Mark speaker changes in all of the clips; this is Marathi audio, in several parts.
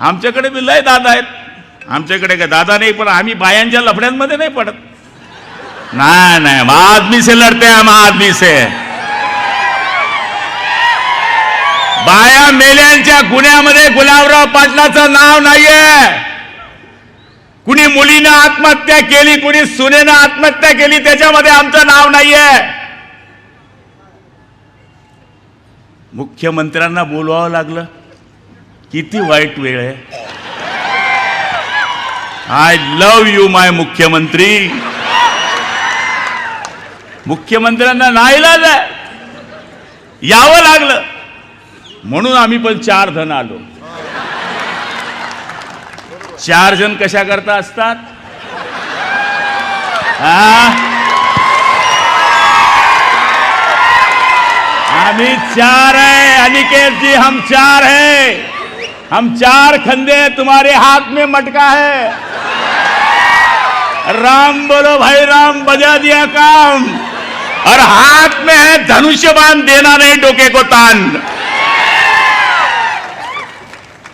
Speaker 1: आमच्याकडे बी लय दादा आहेत. आमच्याकडे काय दादा नाही पण आम्ही बायांच्या लफड्यांमध्ये नाही पडत. नाही नाही हम आदमी से लढते हम आदमी से. बाया मेल्यांच्या गुन्ह्यामध्ये गुलाबराव पाटलाचं नाव नाहीये. कुणी मुलीनं आत्महत्या केली कुणी सुनेनं आत्महत्या केली त्याच्यामध्ये आमचं नाव नाहीये. मुख्यमंत्र्यांना बोलवावं लागलं. किती वाईट वेळ आहे. आय लव यू माय मुख्यमंत्री. मुख्यमंत्र्यांना नाईलाज आहे. यावं लागलं. म्हणून आम्ही पण चार जण आलो. चार जण कशा करता असतात? हा आम्ही चार आहे अनिकेत जी हम चार है हम चार खंदे तुम्हारे हाथ में मटका है। राम बोलो भाई राम बजा दिया काम। और हाथ में है धनुष्य बाण देना नहीं डोके को तान।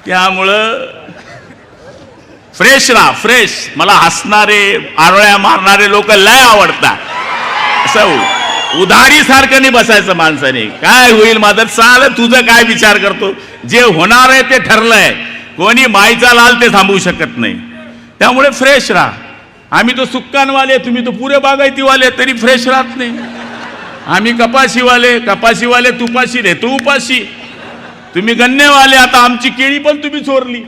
Speaker 1: त्यामुळं फ्रेश ना फ्रेश। मला हसणारे आरोळ्या मारणारे लोक लय आवडतात. असं उधारी सारखं नाही बसायचं माणसाने. काय होईल माझं चाल तुझं काय विचार करतो? जे होणार आहे ते ठरलंय. कोणी माईचा लाल ते थांबवू शकत नाही. त्यामुळे फ्रेश राहा. आम्ही तो सुक्कानवाले तुम्ही तो पुरे बागायतीवाले तरी फ्रेश राहत नाही. आम्ही कपाशीवाले कपाशीवाले तुपाशी रे तू उपाशी. तुम्ही गन्नेवाले आता आमची केळी पण तुम्ही चोरली.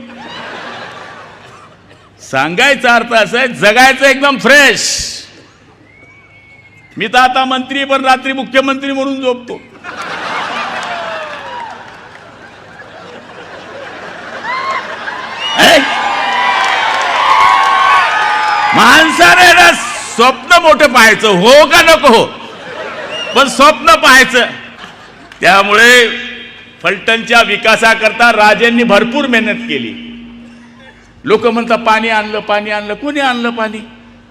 Speaker 1: सांगायचा अर्थ असा आहे जगायचं एकदम फ्रेश मी तर आता मंत्री पण रात्री मुख्यमंत्री म्हणून झोपतो. माणसाने ना स्वप्न मोठं पाहायचं. हो का नको? हो पण स्वप्न पाहायचं. त्यामुळे फलटणच्या विकासाकरता राजेंनी भरपूर मेहनत केली. लोक म्हणतात पाणी आणलं पाणी आणलं. कोणी आणलं पाणी?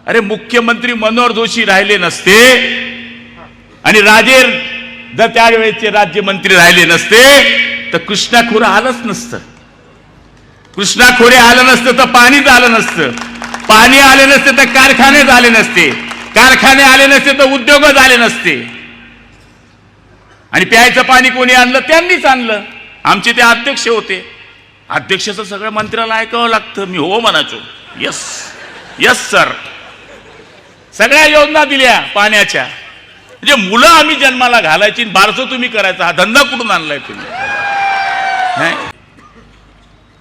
Speaker 1: अरे मुख्यमंत्री मनोहर जोशी राहिले नसते आणि राजे जर त्यावेळेचे राज्यमंत्री राहिले नसते तर कृष्णा खोरं आलंच नसतं. कृष्णा खोरे आलं नसतं तर पाणीच आलं नसतं. पाणी आले नसते तर कारखाने झाले नसते. कारखाने आले नसते तर उद्योगच आले नसते. आणि प्यायचं पाणी कोणी आणलं? त्यांनीच आणलं. आमचे ते अध्यक्ष होते. अध्यक्षाचं सगळं मंत्र्याला ऐकावं लागतं. मी हो म्हणायचो. यस यस सर सगळ्या योजना दिल्या पाण्याच्या. म्हणजे मुलं आम्ही जन्माला घालायची आणि बारसं तुम्ही करायचा हा धंदा कुठून आणलाय तुम्ही?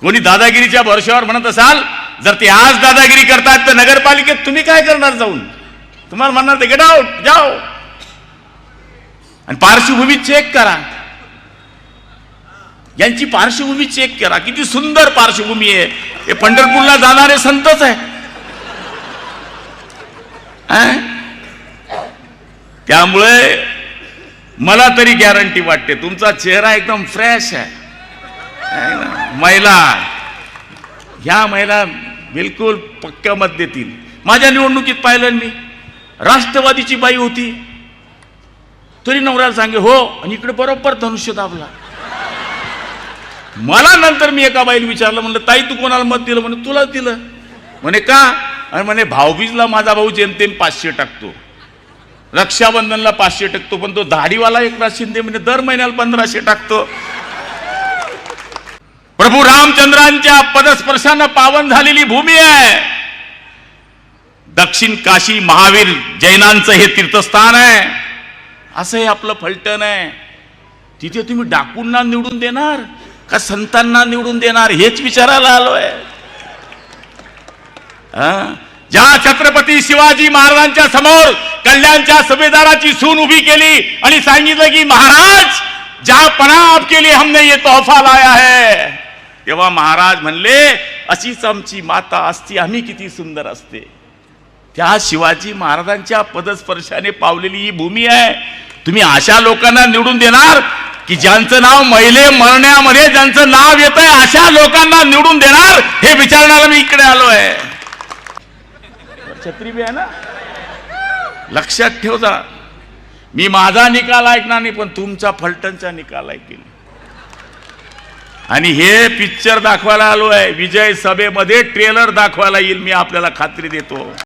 Speaker 1: कोणी दादागिरीच्या भरशावर म्हणत असाल जर ते आज दादागिरी करतात तर नगरपालिकेत तुम्ही काय करणार जाऊन? तुम्हाला म्हणणार ते गेट आउट जाओ. आणि पार्श्वभूमी चेक करा. यांची पार्श्वभूमी चेक करा. किती सुंदर पार्श्वभूमी आहे. हे पंढरपूरला जाणारे संतच आहे त्यामुळे मला तरी गॅरंटी वाटते तुमचा चेहरा एकदम फ्रेश आहे. महिला ह्या महिला बिलकुल पक्क्या मत देतील. माझ्या निवडणुकीत पाहिलं मी राष्ट्रवादीची बाई होती. तरी नवऱ्याला सांगे हो आणि इकडे बरोबर धनुष्य दाबला. मला नंतर मी एका बाईला विचारलं म्हणलं ताई तू कोणाला मत दिलं? म्हणे तुला दिलं. म्हणे का? आणि म्हणे भाऊबीजला माझा भाऊ जेमतेम पाचशे टाकतो. रक्षाबंधनला पाचशे टाकतो पण तो धाडीवाला एकनाथ शिंदे म्हणजे दर महिन्याला पंधराशे टाकतो. प्रभू रामचंद्रांच्या पदस्पर्शानं पावन झालेली भूमी आहे. दक्षिण काशी महावीर जैनांचं हे तीर्थस्थान आहे. असं हे आपलं फलटण आहे. तिथे तुम्ही डाकूंना निवडून देणार का संतांना निवडून देणार हेच विचारायला आलोय. आहे ज्या छत्रपती शिवाजी महाराजांच्या समोर कल्याणच्या सुभेदाराची सून उभी केली आणि सांगितलं की महाराज ज्या पणा आपके लिए हमने ये तोहफा लाया है. तेव्हा महाराज म्हणले अशीच आमची माता असती आम्ही किती सुंदर असते. त्या शिवाजी महाराजांच्या पदस्पर्शाने पावलेली ही भूमी आहे. तुम्ही अशा लोकांना निवडून देणार की ज्यांचं नाव महिले मरण्यामध्ये ज्यांचं नाव येत आहे अशा लोकांना निवडून देणार हे विचारण्याला मी इकडे आलो आहे. छत्री बी आहे ना? लक्षात ठेव जा मी माझा निकाल ऐकणार नाही पण तुमचा फलटणचा निकाल ऐकेल. आणि हे पिक्चर दाखवायला आलो आहे विजय सभेमध्ये ट्रेलर दाखवायला येईल मी आपल्याला खात्री देतो.